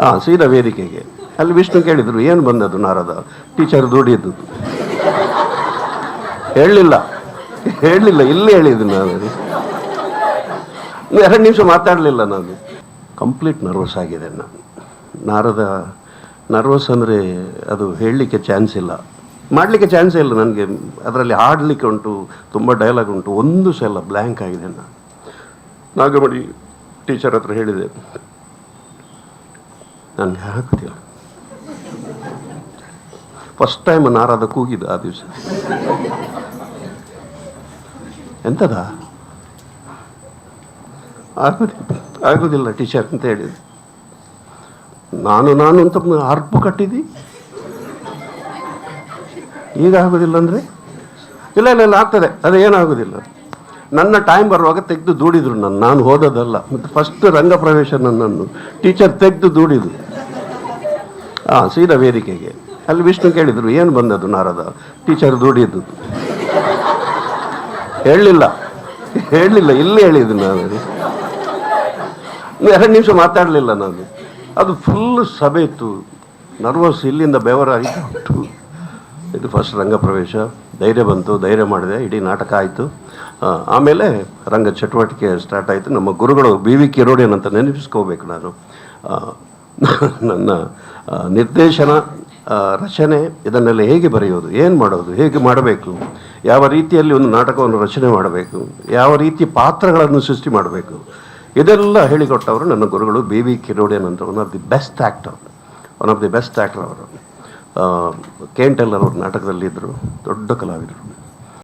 ಹಾಂ ಸೀದಾ ವೇದಿಕೆಗೆ ಅಲ್ಲಿ ವಿಷ್ಣು ಕೇಳಿದ್ರು, ಏನು ಬಂದದ್ದು ನಾರದ? ಟೀಚರ್ ದುಡಿದ್ದು. ಹೇಳಲಿಲ್ಲ. ಹೇಳಲಿಲ್ಲ, ಇಲ್ಲೇ ಹೇಳಿದ್ದು ನಾನು. ಎರಡು ನಿಮಿಷ ಮಾತಾಡಲಿಲ್ಲ ನಾನು. ಕಂಪ್ಲೀಟ್ ನರ್ವಸ್ ಆಗಿದೆ ನಾನು. ನಾರದ ನರ್ವಸ್ ಅಂದರೆ ಅದು ಹೇಳಲಿಕ್ಕೆ ಚಾನ್ಸ್ ಇಲ್ಲ. ಮಾಡಲಿಕ್ಕೆ ಚಾನ್ಸ್ ಇಲ್ಲ ನನಗೆ. ಅದರಲ್ಲಿ ಹಾಡಲಿಕ್ಕೆ ಉಂಟು, ತುಂಬ ಡೈಲಾಗ್ ಉಂಟು. ಒಂದು ಸಲ ಬ್ಲ್ಯಾಂಕ್ ಆಗಿದೆ ನಾನು. ನಾಗಮಣಿ ಟೀಚರ್ ಹತ್ರ ಹೇಳಿದೆ ನನಗೆ ಹಾಕುತ್ತಿಲ್ಲ ಫಸ್ಟ್ ಟೈಮ್ ನಾರಾದ ಕೂಗಿದ ಆ ದಿವಸ. ಎಂತದ? ಆಗೋದಿಲ್ಲ ಆಗೋದಿಲ್ಲ ಟೀಚರ್ ಅಂತ ಹೇಳಿದೆ ನಾನು ನಾನು ಅಂತ ಅರ್ಪು ಕಟ್ಟಿದ್ದಿ? ಈಗ ಆಗೋದಿಲ್ಲ ಅಂದರೆ? ಇಲ್ಲ ಇಲ್ಲ ಇಲ್ಲ, ಆಗ್ತದೆ. ಅದು ಏನಾಗೋದಿಲ್ಲ ನನ್ನ ಟೈಮ್ ಬರುವಾಗ ತೆಗೆದು ದೂಡಿದ್ರು ನಾನು ನಾನು ಹೋದದಲ್ಲ ಮತ್ತು ಫಸ್ಟ್ ರಂಗ ಪ್ರವೇಶ ನನ್ನನ್ನು. ಟೀಚರ್ ತೆಗೆದು ದೂಡಿದ್ರು. ಹಾಂ ಸೀದಾ ವೇದಿಕೆಗೆ. ಅಲ್ಲಿ ವಿಷ್ಣು ಕೇಳಿದರು, ಏನು ಬಂದದ್ದು ನಾರದ? ಟೀಚರ್ ದುಡಿದ್ದು ಹೇಳಲಿಲ್ಲ. ಹೇಳಲಿಲ್ಲ, ಇಲ್ಲೇ ಹೇಳಿದ್ದು ನಾನು. ಎರಡು ನಿಮಿಷ ಮಾತಾಡಲಿಲ್ಲ ನಾನು. ಅದು ಫುಲ್ ಸಭೆ ಇತ್ತು. ನರ್ವಸ್ ಇಲ್ಲಿಂದ ಬೆವರಾಯಿತು ಉಂಟು ಇದು ಫಸ್ಟ್ ರಂಗ ಪ್ರವೇಶ. ಧೈರ್ಯ ಬಂತು, ಧೈರ್ಯ ಮಾಡಿದೆ, ಇಡೀ ನಾಟಕ ಆಯಿತು. ಆಮೇಲೆ ರಂಗ ಚಟುವಟಿಕೆ ಸ್ಟಾರ್ಟ್ ಆಯಿತು. ನಮ್ಮ ಗುರುಗಳು ಬಿ ವಿ ಕಿರೋಡಿಯನ್ ಅಂತ ನೆನಪಿಸ್ಕೋಬೇಕು ನಾನು. ನನ್ನ ನಿರ್ದೇಶನ ರಚನೆ ಇದನ್ನೆಲ್ಲ ಹೇಗೆ ಬರೆಯೋದು, ಏನು ಮಾಡೋದು, ಹೇಗೆ ಮಾಡಬೇಕು, ಯಾವ ರೀತಿಯಲ್ಲಿ ಒಂದು ನಾಟಕವನ್ನು ರಚನೆ ಮಾಡಬೇಕು, ಯಾವ ರೀತಿ ಪಾತ್ರಗಳನ್ನು ಸೃಷ್ಟಿ ಮಾಡಬೇಕು, ಇದೆಲ್ಲ ಹೇಳಿಕೊಟ್ಟವರು ನನ್ನ ಗುರುಗಳು ಬಿ ವಿ ಕಿರೋಡಿಯನ್ ಅಂತ one of the best actor one of the best actor ಅವರು. ಕೆ ಅವರು ನಾಟಕದಲ್ಲಿದ್ದರು, ದೊಡ್ಡ ಕಲಾವಿದರು.